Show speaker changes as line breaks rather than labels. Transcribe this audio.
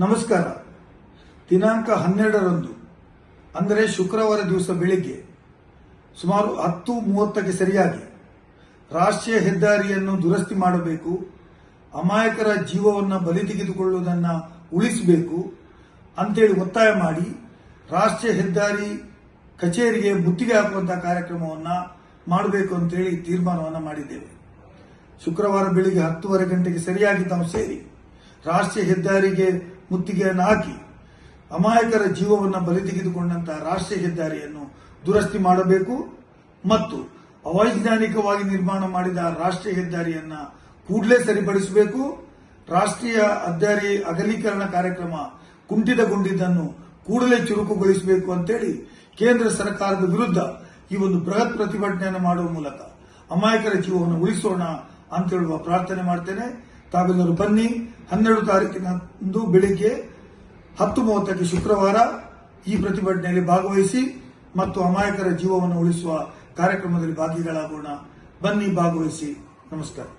ನಮಸ್ಕಾರ. ದಿನಾಂಕ ಹನ್ನೆರಡರಂದು, ಅಂದರೆ ಶುಕ್ರವಾರ ದಿವಸ ಬೆಳಿಗ್ಗೆ, ಸುಮಾರು ಹತ್ತು ಮೂವತ್ತಕ್ಕೆ ಸರಿಯಾಗಿ ರಾಷ್ಟ್ರೀಯ ಹೆದ್ದಾರಿಯನ್ನು ದುರಸ್ತಿ ಮಾಡಬೇಕು, ಅಮಾಯಕರ ಜೀವವನ್ನು ಬಲಿ ತೆಗೆದುಕೊಳ್ಳುವುದನ್ನು ಉಳಿಸಬೇಕು ಅಂತೇಳಿ ಒತ್ತಾಯ ಮಾಡಿ ರಾಷ್ಟ್ರೀಯ ಹೆದ್ದಾರಿ ಕಚೇರಿಗೆ ಮುತ್ತಿಗೆ ಹಾಕುವಂತಹ ಕಾರ್ಯಕ್ರಮವನ್ನು ಮಾಡಬೇಕು ಅಂತೇಳಿ ತೀರ್ಮಾನವನ್ನು ಮಾಡಿದ್ದೇವೆ. ಶುಕ್ರವಾರ ಬೆಳಿಗ್ಗೆ ಹತ್ತುವರೆ ಗಂಟೆಗೆ ಸರಿಯಾಗಿ ತಾವು ಸೇರಿ ರಾಷ್ಟ್ರೀಯ ಹೆದ್ದಾರಿಗೆ ಮುತ್ತಿಗೆಯನ್ನು ಹಾಕಿ ಅಮಾಯಕರ ಜೀವವನ್ನು ಬಲಿ ತೆಗೆದುಕೊಂಡಂತಹ ರಾಷ್ಟ್ರೀಯ ಹೆದ್ದಾರಿಯನ್ನು ದುರಸ್ತಿ ಮಾಡಬೇಕು ಮತ್ತು ಅವೈಜ್ಞಾನಿಕವಾಗಿ ನಿರ್ಮಾಣ ಮಾಡಿದ ರಾಷ್ಟ್ರೀಯ ಹೆದ್ದಾರಿಯನ್ನು ಕೂಡಲೇ ಸರಿಪಡಿಸಬೇಕು. ರಾಷ್ಟ್ರೀಯ ಹೆದ್ದಾರಿ ಅಗಲೀಕರಣ ಕಾರ್ಯಕ್ರಮ ಕುಂಠಿತಗೊಂಡಿದ್ದನ್ನು ಕೂಡಲೇ ಚುರುಕುಗೊಳಿಸಬೇಕು ಅಂತೇಳಿ ಕೇಂದ್ರ ಸರ್ಕಾರದ ವಿರುದ್ಧ ಈ ಒಂದು ಬೃಹತ್ ಪ್ರತಿಭಟನೆಯನ್ನು ಮಾಡುವ ಮೂಲಕ ಅಮಾಯಕರ ಜೀವವನ್ನು ಉಳಿಸೋಣ ಅಂತ ಹೇಳುವ ಪ್ರಾರ್ಥನೆ ಮಾಡ್ತೇನೆ. ತಾವೆಲ್ಲರೂ ಬನ್ನಿ. ಹನ್ನೆರಡು ತಾರೀಕಿನಂದು ಬೆಳಿಗ್ಗೆ ಹತ್ತು ಮೂವತ್ತಕ್ಕೆ ಶುಕ್ರವಾರ ಈ ಪ್ರತಿಭಟನೆಯಲ್ಲಿ ಭಾಗವಹಿಸಿ ಮತ್ತು ಅಮಾಯಕರ ಜೀವವನ್ನು ಉಳಿಸುವ ಕಾರ್ಯಕ್ರಮದಲ್ಲಿ ಭಾಗಿಗಳಾಗೋಣ. ಬನ್ನಿ, ಭಾಗವಹಿಸಿ. ನಮಸ್ಕಾರ.